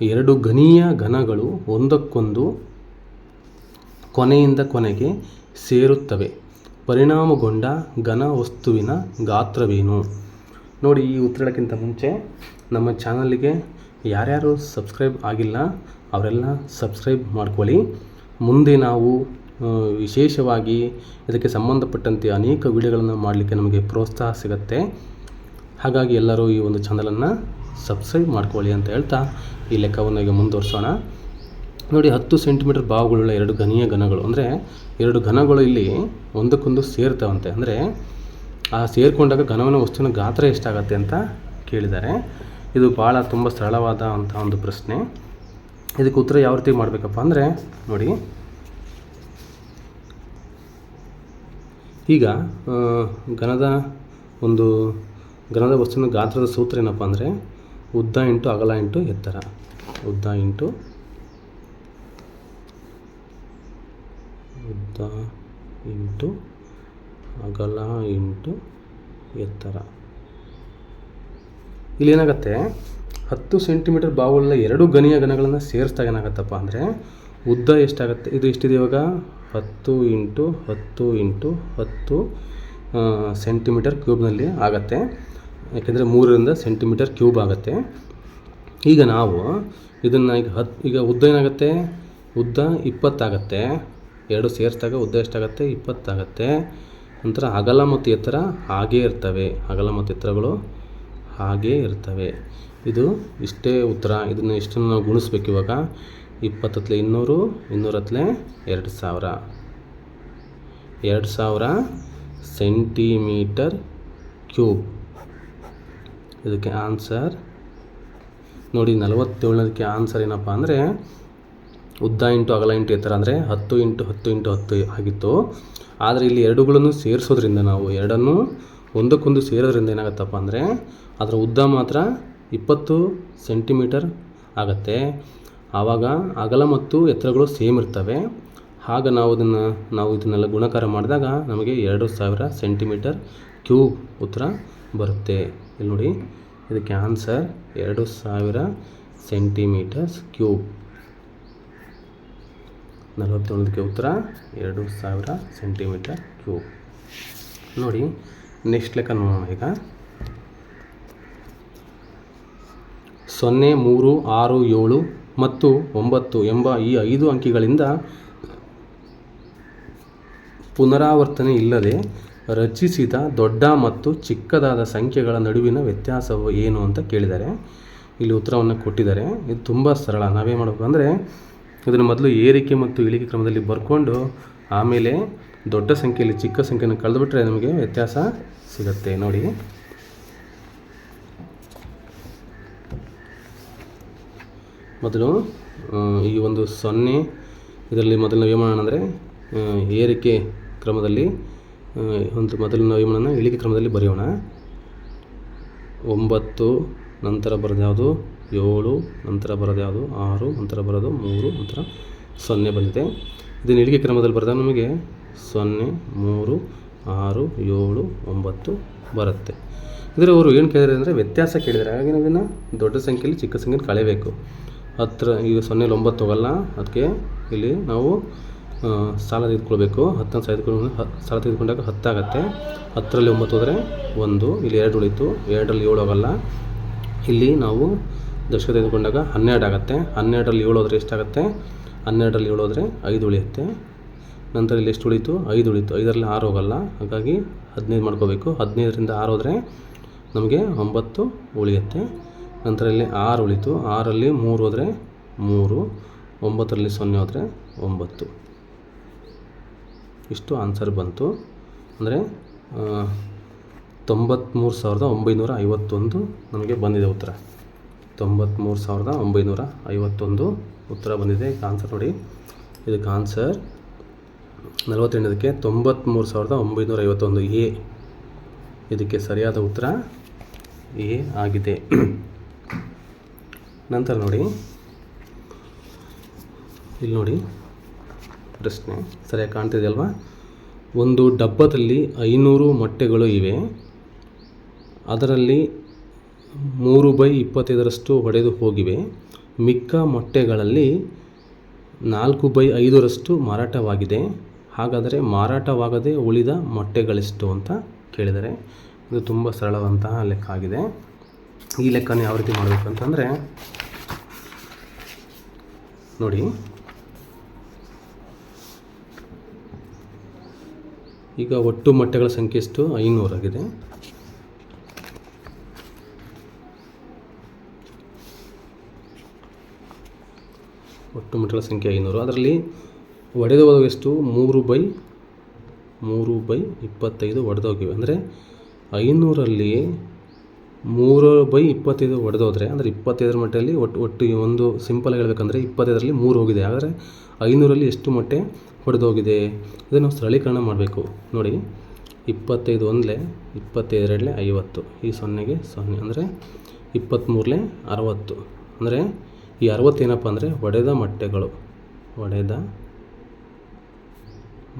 ಎರಡು ಘನೀಯ ಘನಗಳು ಒಂದಕ್ಕೊಂದು ಕೊನೆಯಿಂದ ಕೊನೆಗೆ ಸೇರುತ್ತವೆ. ಪರಿಣಾಮಗೊಂಡ ಘನ ವಸ್ತುವಿನ ಗಾತ್ರವೇನು? ನೋಡಿ, ಈ ಉತ್ತರಕ್ಕಿಂತ ಮುಂಚೆ ನಮ್ಮ ಚಾನಲ್ಗೆ ಯಾರ್ಯಾರು ಸಬ್ಸ್ಕ್ರೈಬ್ ಆಗಿಲ್ಲ, ಅವರೆಲ್ಲ ಸಬ್ಸ್ಕ್ರೈಬ್ ಮಾಡ್ಕೊಳ್ಳಿ. ಮುಂದೆ ನಾವು ವಿಶೇಷವಾಗಿ ಇದಕ್ಕೆ ಸಂಬಂಧಪಟ್ಟಂತೆ ಅನೇಕ ವಿಡಿಯೋಗಳನ್ನು ಮಾಡಲಿಕ್ಕೆ ನಮಗೆ ಪ್ರೋತ್ಸಾಹ ಸಿಗುತ್ತೆ. ಹಾಗಾಗಿ ಎಲ್ಲರೂ ಈ ಒಂದು ಚಾನಲನ್ನು ಸಬ್ಸ್ಕ್ರೈಬ್ ಮಾಡ್ಕೊಳ್ಳಿ ಅಂತ ಹೇಳ್ತಾ ಈ ಲೆಕ್ಕವನ್ನು ಈಗ ಮುಂದುವರಿಸೋಣ. ನೋಡಿ, ಹತ್ತು ಸೆಂಟಿಮೀಟರ್ ಬಾವುಗಳುಳ್ಳ ಎರಡು ಘನೀಯ ಘನಗಳು, ಅಂದರೆ ಎರಡು ಘನಗಳು ಇಲ್ಲಿ ಒಂದಕ್ಕೊಂದು ಸೇರ್ತಾವಂತೆ. ಅಂದರೆ ಆ ಸೇರಿಕೊಂಡಾಗ ಘನವನ ವಸ್ತುವಿನ ಗಾತ್ರ ಎಷ್ಟಾಗತ್ತೆ ಅಂತ ಕೇಳಿದ್ದಾರೆ. ಇದು ಭಾಳ ತುಂಬ ಸರಳವಾದ ಒಂದು ಪ್ರಶ್ನೆ. ಇದಕ್ಕೆ ಉತ್ತರ ಯಾವ ರೀತಿ ಮಾಡಬೇಕಪ್ಪ ಅಂದರೆ, ನೋಡಿ. ಈಗ ಘನದ ಒಂದು, ಘನದ ವಸ್ತುವಿನ ಗಾತ್ರದ ಸೂತ್ರ ಏನಪ್ಪ ಅಂದರೆ, ಉದ್ದ ಇಂಟು ಅಗಲ ಇಂಟು ಎತ್ತರ. ಉದ್ದ ಇಂಟು ಉದ್ದ ಇಂಟು ಅಗಲ ಇಂಟು ಎತ್ತರ. ಇಲ್ಲಿ ಏನಾಗುತ್ತೆ? ಹತ್ತು ಸೆಂಟಿಮೀಟರ್ ಬಾವುಳ್ಳ ಎರಡು ಗನಿಯ ಘನಗಳನ್ನು ಸೇರಿಸಿದಾಗ ಏನಾಗುತ್ತಪ್ಪ ಅಂದರೆ ಉದ್ದ ಎಷ್ಟಾಗುತ್ತೆ? ಇದು ಎಷ್ಟಿದೆ ಇವಾಗ? ಹತ್ತು ಇಂಟು ಹತ್ತು ಇಂಟು ಹತ್ತು ಸೆಂಟಿಮೀಟರ್ ಕ್ಯೂಬ್ನಲ್ಲಿ ಆಗತ್ತೆ. ಯಾಕೆಂದರೆ ಮೂರರಿಂದ ಸೆಂಟಿಮೀಟರ್ ಕ್ಯೂಬ್ ಆಗುತ್ತೆ. ಈಗ ನಾವು ಇದನ್ನು ಈಗ ಹತ್ತು ಈಗ ಉದ್ದ ಏನಾಗುತ್ತೆ? ಉದ್ದ ಇಪ್ಪತ್ತಾಗತ್ತೆ. ಎರಡು ಸೇರಿಸಿದಾಗ ಉದ್ದ ಎಷ್ಟಾಗತ್ತೆ? ಇಪ್ಪತ್ತಾಗತ್ತೆ. ನಂತರ ಅಗಲ ಮತ್ತು ಎತ್ತರ ಹಾಗೇ ಇರ್ತವೆ. ಅಗಲ ಮತ್ತು ಎತ್ತರಗಳು ಹಾಗೇ ಇರ್ತವೆ. ಇದು ಇಷ್ಟೇ ಉತ್ತರ. ಇದನ್ನು ಇಷ್ಟನ್ನು ನಾವು ಗುಣಿಸ್ಬೇಕು ಇವಾಗ. ಇಪ್ಪತ್ತತ್ಲೆ ಇನ್ನೂರು, ಇನ್ನೂರತ್ಲೆ ಎರಡು ಸಾವಿರ. ಎರಡು ಸಾವಿರ ಸೆಂಟಿಮೀಟರ್ ಕ್ಯೂಬ್. ಇದಕ್ಕೆ ಆನ್ಸರ್. ನೋಡಿ, ನಲವತ್ತೇಳನದಕ್ಕೆ ಆನ್ಸರ್ ಏನಪ್ಪ ಅಂದರೆ ಉದ್ದ ಇಂಟು ಅಗಲ ಇಂಟು ಎತ್ತರ ಅಂದರೆ ಹತ್ತು ಇಂಟು ಹತ್ತು ಇಂಟು ಹತ್ತು ಆಗಿತ್ತು. ಆದರೆ ಇಲ್ಲಿ ಎರಡುಗಳನ್ನು ಸೇರಿಸೋದ್ರಿಂದ ನಾವು ಎರಡನ್ನು ಒಂದಕ್ಕೊಂದು ಸೇರೋದ್ರಿಂದ ಏನಾಗುತ್ತಪ್ಪ ಅಂದರೆ ಅದರ ಉದ್ದ ಮಾತ್ರ ಇಪ್ಪತ್ತು ಸೆಂಟಿಮೀಟರ್ ಆಗುತ್ತೆ. ಆವಾಗ ಅಗಲ ಮತ್ತು ಎತ್ತರಗಳು ಸೇಮ್ ಇರ್ತವೆ. ಆಗ ನಾವು ಅದನ್ನು ನಾವು ಇದನ್ನೆಲ್ಲ ಗುಣಕಾರ ಮಾಡಿದಾಗ ನಮಗೆ ಎರಡು ಸಾವಿರ ಸೆಂಟಿಮೀಟರ್ ಕ್ಯೂಬ್ ಉತ್ತರ ಬರುತ್ತೆ. ಇಲ್ಲಿ ನೋಡಿ, ಇದಕ್ಕೆ ಆನ್ಸರ್ ಎರಡು ಸಾವಿರ ಸೆಂಟಿಮೀಟರ್ಸ್ ಕ್ಯೂಬ್. ನಲವತ್ತೊಂದಕ್ಕೆ ಉತ್ತರ, ಎರಡು ಸಾವಿರ ಸೆಂಟಿಮೀಟರ್ ಕ್ಯೂಬ್. ನೋಡಿ, ನೆಕ್ಸ್ಟ್ ಲೆಕ್ಕ ನೋಡೋಣ ಈಗ. ಸೊನ್ನೆ, ಮೂರು, ಆರು, ಏಳು ಮತ್ತು ಒಂಬತ್ತು ಎಂಬ ಈ ಐದು ಅಂಕಿಗಳಿಂದ ಪುನರಾವರ್ತನೆ ಇಲ್ಲದೆ ರಚಿಸಿದ ದೊಡ್ಡ ಮತ್ತು ಚಿಕ್ಕದಾದ ಸಂಖ್ಯೆಗಳ ನಡುವಿನ ವ್ಯತ್ಯಾಸವು ಏನು ಅಂತ ಕೇಳಿದ್ದಾರೆ ಇಲ್ಲಿ ಉತ್ತರವನ್ನು ಕೊಟ್ಟಿದ್ದಾರೆ. ಇದು ತುಂಬ ಸರಳ. ನಾವೇನು ಮಾಡಬೇಕು ಅಂದರೆ, ಇದನ್ನು ಮೊದಲು ಏರಿಕೆ ಮತ್ತು ಇಳಿಕೆ ಕ್ರಮದಲ್ಲಿ ಬರ್ಕೊಂಡು ಆಮೇಲೆ ದೊಡ್ಡ ಸಂಖ್ಯೆಯಲ್ಲಿ ಚಿಕ್ಕ ಸಂಖ್ಯೆಯನ್ನು ಕಳೆದುಬಿಟ್ರೆ ನಮಗೆ ವ್ಯತ್ಯಾಸ ಸಿಗುತ್ತೆ. ನೋಡಿ. ಮೊದಲು ಈ ಒಂದು ಸೊನ್ನೆ ಇದರಲ್ಲಿ ಮೊದಲು ನಾವು ಏನು ಅಂದರೆ ಏರಿಕೆ ಕ್ರಮದಲ್ಲಿ ಒಂದು ಮೊದಲು ನಾವು ಏನು ಇಳಿಕೆ ಕ್ರಮದಲ್ಲಿ ಬರೆಯೋಣ. ಒಂಬತ್ತು, ನಂತರ ಬರೋದು ಯಾವುದು? ಏಳು, ನಂತರ ಬರೋದು ಯಾವುದು? ಆರು, ನಂತರ ಬರೋದು ಮೂರು, ನಂತರ ಸೊನ್ನೆ ಬಂದಿದೆ. ಇದನ್ನು ಇಳಿಕೆ ಕ್ರಮದಲ್ಲಿ ಬರೆದಾಗ ನಮಗೆ ಸೊನ್ನೆ, ಮೂರು, ಆರು, ಏಳು, ಒಂಬತ್ತು ಬರುತ್ತೆ. ಇದರ ಅವರು ಏನು ಕೇಳಿದ್ರೆ ಅಂದರೆ ವ್ಯತ್ಯಾಸ ಕೇಳಿದರೆ ಹಾಗಾಗಿ ನಾವು ದೊಡ್ಡ ಸಂಖ್ಯೆಯಲ್ಲಿ ಚಿಕ್ಕ ಸಂಖ್ಯೆಯಲ್ಲಿ ಕಳೆಯಬೇಕು. ಹತ್ರ ಈಗ ಸೊನ್ನೆಲಿ ಒಂಬತ್ತು ಹೋಗಲ್ಲ. ಅದಕ್ಕೆ ಇಲ್ಲಿ ನಾವು ಸಾಲ ತೆಗೆದುಕೊಳ್ಬೇಕು. ಹತ್ತನ್ನು ಸಾಲ ತೆಗೆದುಕೊಂಡು ಸಾಲ ತೆಗೆದುಕೊಂಡಾಗ ಹತ್ತಾಗತ್ತೆ. ಹತ್ತರಲ್ಲಿ ಒಂಬತ್ತು ಹೋದರೆ ಒಂದು, ಇಲ್ಲಿ ಎರಡು ಉಳಿತು. ಎರಡರಲ್ಲಿ ಏಳು ಹೋಗಲ್ಲ. ಇಲ್ಲಿ ನಾವು ದಶಕ ತೆಗೆದುಕೊಂಡಾಗ ಹನ್ನೆರಡು ಆಗುತ್ತೆ. ಹನ್ನೆರಡರಲ್ಲಿ ಏಳು ಹೋದರೆ ಎಷ್ಟಾಗುತ್ತೆ? ಹನ್ನೆರಡರಲ್ಲಿ ಏಳು ಹೋದರೆ ಐದು ಉಳಿಯುತ್ತೆ. ನಂತರ ಇಲ್ಲಿ ಎಷ್ಟು ಉಳಿತು? ಐದು ಉಳಿತು. ಐದರಲ್ಲಿ ಆರು ಹೋಗಲ್ಲ. ಹಾಗಾಗಿ ಹದಿನೈದು ಮಾಡ್ಕೋಬೇಕು. ಹದಿನೈದರಿಂದ ಆರು ಹೋದರೆ ನಮಗೆ ಒಂಬತ್ತು ಉಳಿಯುತ್ತೆ. ನಂತರ ಇಲ್ಲಿ ಆರು ಉಳಿತು. ಆರಲ್ಲಿ ಮೂರು ಹೋದರೆ ಮೂರು, ಒಂಬತ್ತರಲ್ಲಿ ಸೊನ್ನೆ ಹೋದರೆ ಒಂಬತ್ತು. ಇಷ್ಟು ಆನ್ಸರ್ ಬಂತು. ಅಂದರೆ ತೊಂಬತ್ತ್ಮೂರು ಸಾವಿರದ ಒಂಬೈನೂರ ಐವತ್ತೊಂದು ನಮಗೆ ಬಂದಿದೆ ಉತ್ತರ. ತೊಂಬತ್ತ್ಮೂರು ಸಾವಿರದ ಒಂಬೈನೂರ ಐವತ್ತೊಂದು ಉತ್ತರ ಬಂದಿದೆ. ಆನ್ಸರ್ ನೋಡಿ. ಇದಕ್ಕೆ ಆನ್ಸರ್ ನಲವತ್ತೆಂಟದಕ್ಕೆ ತೊಂಬತ್ತ್ಮೂರು ಸಾವಿರದ ಒಂಬೈನೂರ ಐವತ್ತೊಂದು ಎ. ಇದಕ್ಕೆ ಸರಿಯಾದ ಉತ್ತರ ಎ ಆಗಿದೆ. ನಂತರ ನೋಡಿ. ಇಲ್ಲಿ ನೋಡಿ. ಪ್ರಶ್ನೆ ಸರಿಯಾಗಿ ಕಾಣ್ತಿದೆಯಲ್ವಾ? ಒಂದು ಡಬ್ಬದಲ್ಲಿ ಐನೂರು ಮೊಟ್ಟೆಗಳು ಇವೆ. ಅದರಲ್ಲಿ ಮೂರು ಬೈ ಇಪ್ಪತ್ತೈದರಷ್ಟು ಒಡೆದು ಹೋಗಿವೆ. ಮಿಕ್ಕ ಮೊಟ್ಟೆಗಳಲ್ಲಿ ನಾಲ್ಕು ಬೈ ಐದರಷ್ಟು ಮಾರಾಟವಾಗಿದೆ. ಹಾಗಾದರೆ ಮಾರಾಟವಾಗದೆ ಉಳಿದ ಮೊಟ್ಟೆಗಳೆಷ್ಟು ಅಂತ ಕೇಳಿದರೆ. ಇದು ತುಂಬ ಸರಳವಂತಹ ಲೆಕ್ಕ ಆಗಿದೆ. ಈ ಲೆಕ್ಕನ ಯಾವ ರೀತಿ ಮಾಡಬೇಕು ಅಂತಂದರೆ, ನೋಡಿ. ಈಗ ಒಟ್ಟು ಮೊಟ್ಟೆಗಳ ಸಂಖ್ಯೆ ಎಷ್ಟು? ಐನೂರಾಗಿದೆ ಒಟ್ಟು ಮೊಟ್ಟೆಗಳ ಸಂಖ್ಯೆ ಐನೂರು. ಅದರಲ್ಲಿ ಒಡೆದು ಹೋದವೆಷ್ಟು ಮೂರು ಬೈ ಮೂರು ಬೈ ಇಪ್ಪತ್ತೈದು ಒಡೆದೋಗಿವೆ ಅಂದರೆ ಐನೂರಲ್ಲಿ ಮೂರು ಬೈ ಇಪ್ಪತ್ತೈದು ಹೊಡೆದೋದ್ರೆ ಅಂದರೆ ಇಪ್ಪತ್ತೈದರ ಮಟ್ಟದಲ್ಲಿ ಒಟ್ಟು ಒಟ್ಟು ಈ ಒಂದು ಸಿಂಪಲ್ ಹೇಳಬೇಕಂದ್ರೆ ಇಪ್ಪತ್ತೈದರಲ್ಲಿ ಮೂರು ಹೋಗಿದೆ. ಆದರೆ ಐನೂರಲ್ಲಿ ಎಷ್ಟು ಮೊಟ್ಟೆ ಹೊಡೆದೋಗಿದೆ ಇದನ್ನು ನಾವು ಸರಳೀಕರಣ ಮಾಡಬೇಕು. ನೋಡಿ, ಇಪ್ಪತ್ತೈದು ಒಂದಲೇ ಇಪ್ಪತ್ತೈದರಲ್ಲೇ ಐವತ್ತು. ಈ ಸೊನ್ನೆಗೆ ಸೊನ್ನೆ, ಅಂದರೆ ಇಪ್ಪತ್ತ್ಮೂರಲೇ ಅರವತ್ತು. ಅಂದರೆ ಈ ಅರವತ್ತೇನಪ್ಪ ಅಂದರೆ ಒಡೆದ ಮೊಟ್ಟೆಗಳು. ಒಡೆದ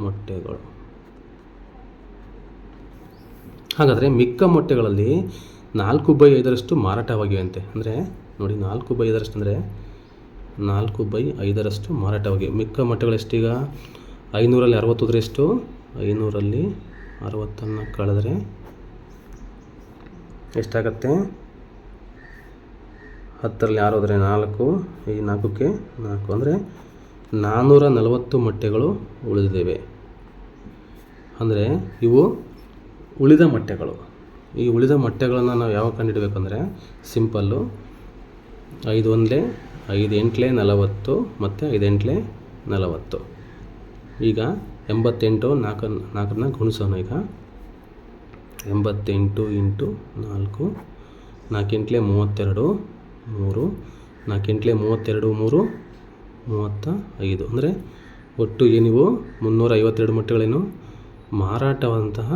ಮೊಟ್ಟೆಗಳು. ಹಾಗಾದರೆ ಮಿಕ್ಕ ಮೊಟ್ಟೆಗಳಲ್ಲಿ ನಾಲ್ಕು ಬೈ ಐದರಷ್ಟು ಮಾರಾಟವಾಗಿವೆ ಅಂತೆ ಅಂದರೆ ನೋಡಿ ನಾಲ್ಕು ಬೈ ಐದರಷ್ಟು ಅಂದರೆ ನಾಲ್ಕು ಬೈ ಐದರಷ್ಟು ಮಾರಾಟವಾಗಿವೆ ಮಿಕ್ಕ ಮೊಟ್ಟೆಗಳು ಎಷ್ಟೀಗ? ಐನೂರಲ್ಲಿ ಅರವತ್ತೋದ್ರೆ ಎಷ್ಟು ಐನೂರಲ್ಲಿ ಅರವತ್ತನ್ನು ಕಳೆದ್ರೆ ಎಷ್ಟಾಗತ್ತೆ? ಹತ್ತರಲ್ಲಿ ಆರು ಹೋದರೆ ನಾಲ್ಕು, ಈ ನಾಲ್ಕಕ್ಕೆ ನಾಲ್ಕು. ಅಂದರೆ ನಾನ್ನೂರ ನಲವತ್ತು ಮೊಟ್ಟೆಗಳು ಉಳಿದಿದ್ದೇವೆ ಅಂದರೆ ಇವು ಉಳಿದ ಮೊಟ್ಟೆಗಳು. ಈ ಉಳಿದ ಮೊಟ್ಟೆಗಳನ್ನು ನಾವು ಯಾವಾಗ ಕಂಡುಹಿಡಬೇಕಂದ್ರೆ ಸಿಂಪಲ್ಲು ಐದು ಒಂದಲೇ, ಐದು ಎಂಟ್ಲೆ ನಲವತ್ತು ಮತ್ತು ಐದು ಎಂಟ್ಲೆ ನಲವತ್ತು. ಈಗ ಎಂಬತ್ತೆಂಟು ನಾಲ್ಕನ್ನು ನಾಲ್ಕನ್ನ ಗುಣಿಸೋಣ ಈಗ. ಎಂಬತ್ತೆಂಟು ಇಂಟು ನಾಲ್ಕು, ನಾಲ್ಕೆಂಟ್ಲೆ ಮೂವತ್ತೆರಡು, ಮೂರು, ನಾಲ್ಕೆಂಟ್ಲೆ ಮೂವತ್ತೆರಡು, ಮೂರು ಮೂವತ್ತ ಐದು ಅಂದರೆ ಒಟ್ಟು ಏನಿವು ಮುನ್ನೂರ ಐವತ್ತೆರಡು ಮೊಟ್ಟೆಗಳೇನು ಮಾರಾಟವಾದಂತಹ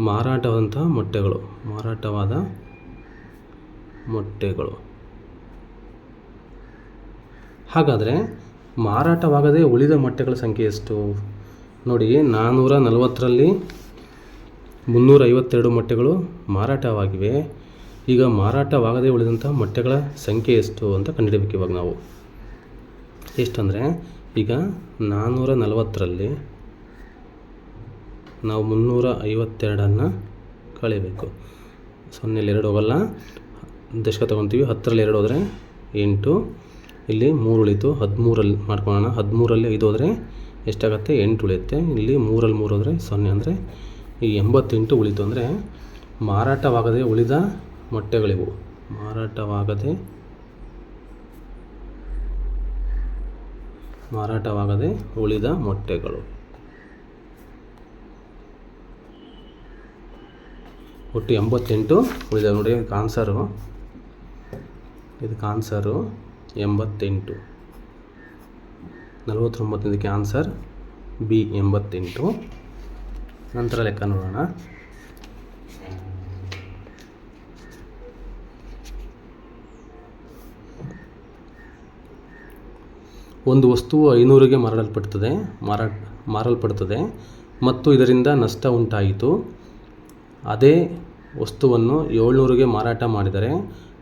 ಮಾರಾಟವಾದಂತಹ ಮೊಟ್ಟೆಗಳು, ಮಾರಾಟವಾದ ಮೊಟ್ಟೆಗಳು. ಹಾಗಾದರೆ ಮಾರಾಟವಾಗದೆ ಉಳಿದ ಮೊಟ್ಟೆಗಳ ಸಂಖ್ಯೆ ಎಷ್ಟು? ನೋಡಿ ನಾನ್ನೂರ ನಲವತ್ತರಲ್ಲಿ ಮುನ್ನೂರ ಐವತ್ತೆರಡು ಮೊಟ್ಟೆಗಳು ಮಾರಾಟವಾಗಿವೆ. ಈಗ ಮಾರಾಟವಾಗದೇ ಉಳಿದಂಥ ಮೊಟ್ಟೆಗಳ ಸಂಖ್ಯೆ ಎಷ್ಟು ಅಂತ ಕಂಡುಹಿಡಬೇಕು ಇವಾಗ ನಾವು. ಎಷ್ಟಂದರೆ, ಈಗ ನಾನ್ನೂರ ನಲವತ್ತರಲ್ಲಿ ನಾವು ಮುನ್ನೂರ ಐವತ್ತೆರಡನ್ನು ಕಳೀಬೇಕು. ಸೊನ್ನೆಲಿ ಎರಡು ಹೋಗಲ್ಲ. ದಶಕ ತೊಗೊತೀವಿ. ಹತ್ತರಲ್ಲಿ ಎರಡು ಹೋದರೆ ಎಂಟು. ಇಲ್ಲಿ ಮೂರು ಉಳಿತು. ಹದಿಮೂರಲ್ಲಿ ಮಾಡ್ಕೊಳ್ಳೋಣ. ಹದಿಮೂರಲ್ಲಿ ಐದು ಹೋದರೆ ಎಷ್ಟಾಗುತ್ತೆ? ಎಂಟು ಉಳಿಯುತ್ತೆ. ಇಲ್ಲಿ ಮೂರಲ್ಲಿ ಮೂರು ಹೋದರೆ ಸೊನ್ನೆ ಅಂದರೆ ಈ ಎಂಬತ್ತೆಂಟು ಉಳಿತು ಅಂದರೆ ಮಾರಾಟವಾಗದೆ ಉಳಿದ ಮೊಟ್ಟೆಗಳಿವು. ಮಾರಾಟವಾಗದೆ ಮಾರಾಟವಾಗದೆ ಉಳಿದ ಮೊಟ್ಟೆಗಳು. ಒಟ್ಟು ಎಂಬತ್ತೆಂಟು ಉಳಿದ ನೋಡಿ ಇದಕ್ಕೆ ಆನ್ಸರು ಇದಕ್ಕೆ ಆನ್ಸರು ಎಂಬತ್ತೆಂಟು. ನಲವತ್ತೊಂಬತ್ತು ಇದಕ್ಕೆ ಆನ್ಸರ್ ಬಿ, ಎಂಬತ್ತೆಂಟು. ನಂತರ ಲೆಕ್ಕ ನೋಡೋಣ. ಒಂದು ವಸ್ತುವು ಐನೂರಿಗೆ ಮಾರಲ್ಪಡ್ತದೆ ಮಾರಾಟ ಮಾರಲ್ಪಡುತ್ತದೆ ಮತ್ತು ಇದರಿಂದ ನಷ್ಟ ಉಂಟಾಯಿತು. ಅದೇ ವಸ್ತುವನ್ನು ಏಳ್ನೂರಿಗೆ ಮಾರಾಟ ಮಾಡಿದರೆ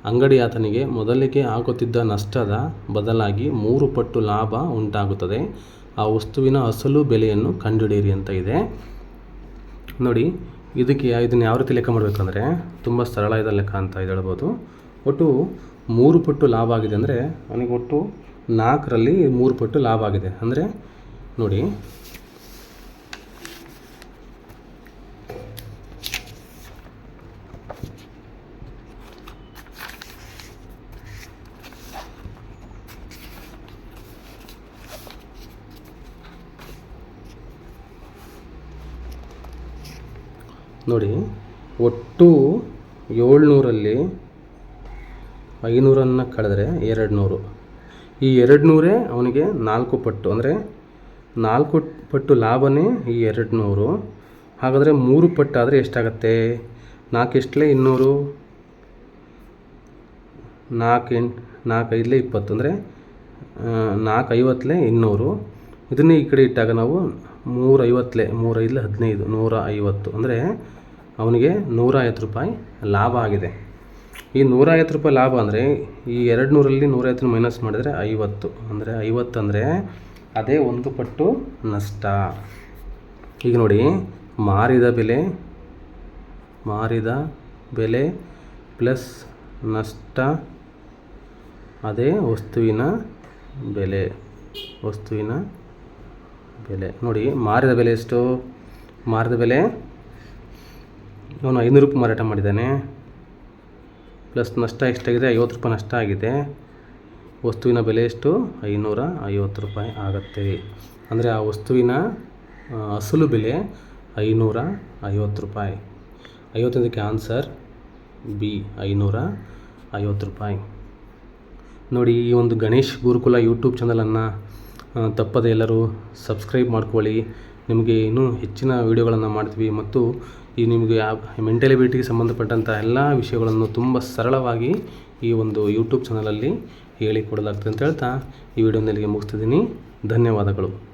ಅಂಗಡಿ ಆತನಿಗೆ ಮೊದಲಿಗೆ ಆಗುತ್ತಿದ್ದ ನಷ್ಟದ ಬದಲಾಗಿ ಮೂರು ಪಟ್ಟು ಲಾಭ ಉಂಟಾಗುತ್ತದೆ. ಆ ವಸ್ತುವಿನ ಅಸಲು ಬೆಲೆಯನ್ನು ಕಂಡುಹಿಡಿಯಿರಿ ಅಂತ ಇದೆ. ನೋಡಿ, ಇದಕ್ಕೆ ಇದನ್ನು ಯಾವ ರೀತಿ ಲೆಕ್ಕ ಮಾಡಬೇಕಂದ್ರೆ ತುಂಬ ಸರಳ ಇದೆ ಲೆಕ್ಕ ಅಂತ ಹೇಳ್ಬೋದು. ಒಟ್ಟು ಮೂರು ಪಟ್ಟು ಲಾಭ ಆಗಿದೆ ಅಂದರೆ ನನಗೆ ಒಟ್ಟು ನಾಲ್ಕರಲ್ಲಿ ಮೂರು ಪಟ್ಟು ಲಾಭ ಆಗಿದೆ. ಅಂದರೆ ನೋಡಿ ನೋಡಿ, ಒಟ್ಟು ಏಳ್ನೂರಲ್ಲಿ ಐನೂರನ್ನು ಕಳೆದ್ರೆ ಎರಡು ನೂರು ಈ ಎರಡು ನೂರೇ ಅವನಿಗೆ ನಾಲ್ಕು ಪಟ್ಟು, ಅಂದರೆ ನಾಲ್ಕು ಪಟ್ಟು ಲಾಭನೇ ಈ ಎರಡು ನೂರು ಹಾಗಾದರೆ ಮೂರು ಪಟ್ಟು ಆದರೆ ಎಷ್ಟಾಗತ್ತೆ? ನಾಲ್ಕು ಎಷ್ಟಲೇ ಇನ್ನೂರು? ನಾಲ್ಕು ಎಂಟು ನಾಲ್ಕು ಐದಲೇ ಇಪ್ಪತ್ತು, ಅಂದರೆ ನಾಲ್ಕು ಐವತ್ತಲೇ ಇನ್ನೂರು. ಇದನ್ನೇ ಈ ಕಡೆ ಇಟ್ಟಾಗ ನಾವು ಮೂರು ಐವತ್ತಲೇ ಹದಿನೈದು ನೂರ ಐವತ್ತು ಅಂದರೆ ಅವನಿಗೆ ನೂರ ಐವತ್ತು ರೂಪಾಯಿ ಲಾಭ ಆಗಿದೆ. ಈ ನೂರ ಐವತ್ತು ರೂಪಾಯಿ ಲಾಭ ಅಂದರೆ ಈ ಎರಡು ನೂರಲ್ಲಿ ನೂರೈವತ್ತು ಮೈನಸ್ ಮಾಡಿದರೆ ಐವತ್ತು. ಅಂದರೆ ಐವತ್ತು ಅಂದರೆ ಅದೇ ಒಂದು ಪಟ್ಟು ನಷ್ಟ. ಈಗ ನೋಡಿ, ಮಾರಿದ ಬೆಲೆ ಮಾರಿದ ಬೆಲೆ ಪ್ಲಸ್ ನಷ್ಟ, ಅದೇ ವಸ್ತುವಿನ ಬೆಲೆ ವಸ್ತುವಿನ ಬೆಲೆ. ನೋಡಿ, ಮಾರಿದ ಬೆಲೆ ಎಷ್ಟು? ಮಾರಿದ ಬೆಲೆ ಅವನು ಐನೂರು ರೂಪಾಯಿ ಮಾರಾಟ ಮಾಡಿದ್ದಾನೆ. ಪ್ಲಸ್ ನಷ್ಟ ಎಷ್ಟಾಗಿದೆ? ಐವತ್ತು ರೂಪಾಯಿ ನಷ್ಟ ಆಗಿದೆ. ವಸ್ತುವಿನ ಬೆಲೆ ಎಷ್ಟು? ಐನೂರ ಐವತ್ತು ರೂಪಾಯಿ ಆಗುತ್ತೆ. ಅಂದರೆ ಆ ವಸ್ತುವಿನ ಅಸಲು ಬೆಲೆ ಐನೂರ ಐವತ್ತು ರೂಪಾಯಿ. ಐವತ್ತೊಂದಕ್ಕೆ ಆನ್ಸರ್ ಬಿ, ಐನೂರ ಐವತ್ತು ರೂಪಾಯಿ. ನೋಡಿ, ಈ ಒಂದು ಗಣೇಶ್ ಗುರುಕುಲ ಯೂಟ್ಯೂಬ್ ಚಾನಲನ್ನು ತಪ್ಪದೆ ಎಲ್ಲರೂ ಸಬ್ಸ್ಕ್ರೈಬ್ ಮಾಡ್ಕೊಳ್ಳಿ. ನಿಮಗೆ ಇನ್ನೂ ಹೆಚ್ಚಿನ ವೀಡಿಯೋಗಳನ್ನು ಮಾಡ್ತೀವಿ ಮತ್ತು ಈ ನಿಮಗೆ ಮೆಂಟಲ್ ಎಬಿಲಿಟಿಗೆ ಸಂಬಂಧಪಟ್ಟಂಥ ಎಲ್ಲ ವಿಷಯಗಳನ್ನು ತುಂಬ ಸರಳವಾಗಿ ಈ ಒಂದು ಯೂಟ್ಯೂಬ್ ಚಾನಲಲ್ಲಿ ಹೇಳಿಕೊಡಲಾಗ್ತದೆ ಅಂತ ಹೇಳ್ತಾ ಈ ವಿಡಿಯೋನಲ್ಲಿಗೆ ಮುಗಿಸ್ತಿದ್ದೀನಿ. ಧನ್ಯವಾದಗಳು.